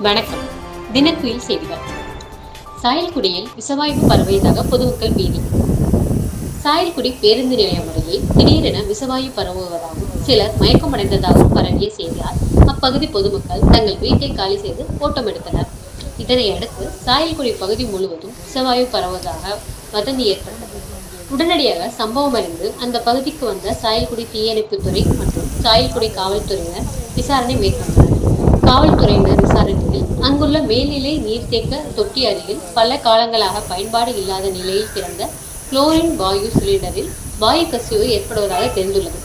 வணக்கம். தினக்குயில் செய்திகள். சாயல்குடியில் விஷவாயு பரவியதாக பொதுமக்கள் பீதி. சாயல்குடி பேருந்து நிலையம் அருகே திடீரென விசவாயு பரவுவதாகவும் சிலர் மயக்கமடைந்ததாகவும் பரவிய செய்தியால் அப்பகுதி பொதுமக்கள் தங்கள் வீட்டை காலி செய்து ஓட்டம் எடுத்தனர். இதனையடுத்து சாயல்குடி பகுதி முழுவதும் விசவாயு பரவுவதாக வதந்தி ஏற்பட்டது. உடனடியாக சம்பவம் அறிந்து அந்த பகுதிக்கு வந்த சாயல்குடி தீயணைப்புத்துறை மற்றும் சாயல்குடி காவல்துறையினர் விசாரணை மேற்கொண்டனர். காவல்துறையினர் விசாரணையில் அங்குள்ள மேல்நிலை நீர்த்தேக்க தொட்டி அருகில் பல காலங்களாக பயன்பாடு இல்லாத நிலையில் பிறந்த குளோரின் வாயு சிலிண்டரில் வாயு கசிவு ஏற்படுவதாக தெரிந்துள்ளது.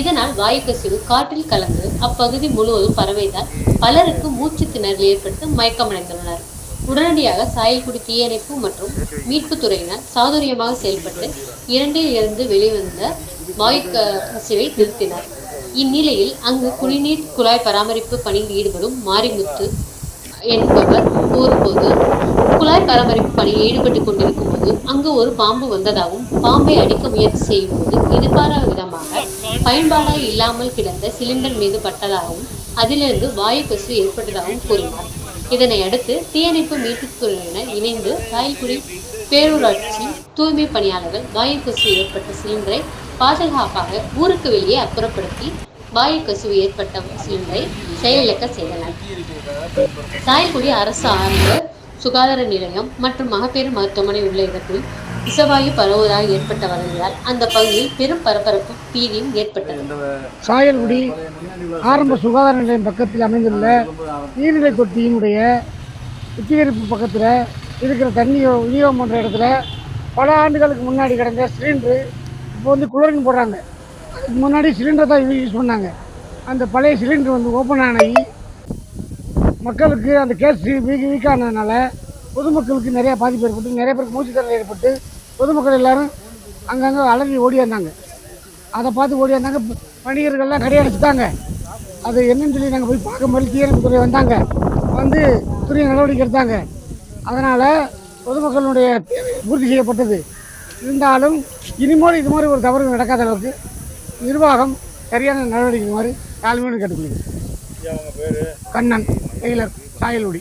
இதனால் வாயு கசிவு காற்றில் கலந்து அப்பகுதி முழுவதும் பரவியதால் பலருக்கு மூச்சு திணறல் ஏற்பட்டு மயக்கமடைந்துள்ளனர். உடனடியாக சாயல்குடி தீயணைப்பு மற்றும் மீட்புத் துறையினர் சாதுரியமாக செயல்பட்டு இரண்டில் இருந்து வெளிவந்த வாயு கசிவை நிறுத்தினர். இந்நிலையில் அங்கு குடிநீர் குழாய் பராமரிப்பு பணியில் ஈடுபடும் மாரிமுத்து என்பவர் கூறும்போது குழாய் பராமரிப்பு பணியில் ஈடுபட்டு கொண்டிருக்கும் போது அங்கு ஒரு பாம்பு வந்ததாகவும் பாம்பை அடிக்க முயற்சி செய்யும் போது எதிர்பாராத விதமாக பயன்பாடாக இல்லாமல் கிடந்த சிலிண்டர் மீது பட்டதாகவும் அதிலிருந்து வாயு கசிவு ஏற்பட்டதாகவும் கூறினார். இதனை அடுத்து தீயணைப்பு மீட்புத் துறையினர் இணைந்து ராயல்குடி பேரூராட்சி தூய்மை பணியாளர்கள் வாயு கொசு ஏற்பட்ட சிலிண்டரை பாதுகாப்பாக ஊருக்கு வெளியே அப்புறப்படுத்தி வாயு கசிவு ஏற்பட்ட சிலிண்டரை செயலிழக்க செய்தனர். சாயல்குடி அரசு ஆரம்ப சுகாதார நிலையம் மற்றும் மகப்பேறு மருத்துவமனை உள்ள இடத்தில் விஷவாயு பரவுவதாக ஏற்பட்ட வதந்தியால் அந்த பகுதியில் பெரும் பரபரப்பு பீதியும் ஏற்பட்டது. சாயல்குடி ஆரம்ப சுகாதார நிலையம் பக்கத்தில் அமைந்துள்ள நீர்நிலை தொட்டியினுடைய சுத்திகரிப்பு பக்கத்தில் இருக்கிற தண்ணி விநியோகம் பண்ணுற இடத்துல பல ஆண்டுகளுக்கு முன்னாடி கிடந்த சிலிண்டரு இப்போ வந்து குளோரின் போடுறாங்க. அதுக்கு முன்னாடி சிலிண்டர் தான் யூஸ் பண்ணாங்க. அந்த பழைய சிலிண்டர் வந்து ஓப்பன் ஆனாயி மக்களுக்கு அந்த கேஸ் வீக் வீக் ஆனதுனால பொதுமக்களுக்கு நிறையா பாதிப்பு ஏற்பட்டு நிறைய பேருக்கு மூச்சு ஏற்பட்டு பொதுமக்கள் எல்லாரும் அங்கங்கே அலறி ஓடியாந்தாங்க அதை பார்த்து ஓடியாந்தாங்க வணிகர்கள்லாம் கடையடைச்சிட்டாங்க. அது என்னன்னு சொல்லி நாங்கள் போய் பார்க்க பார்க்கும்போது தீயணைப்புத்துறை வந்தாங்க. வந்து துரிய நடவடிக்கை எடுத்தாங்க. அதனால் பொதுமக்களுடைய தேவை பூர்த்தி செய்யப்பட்டது. இருந்தாலும் இனிமேல் இது மாதிரி ஒரு தவறு நடக்காத அளவுக்கு நிர்வாகம் சரியான நடவடிக்கை மாதிரி தாழ்மையோடு கேட்டுக்கொள்கிறேன். கண்ணன் டெய்லர் சாயல்குடி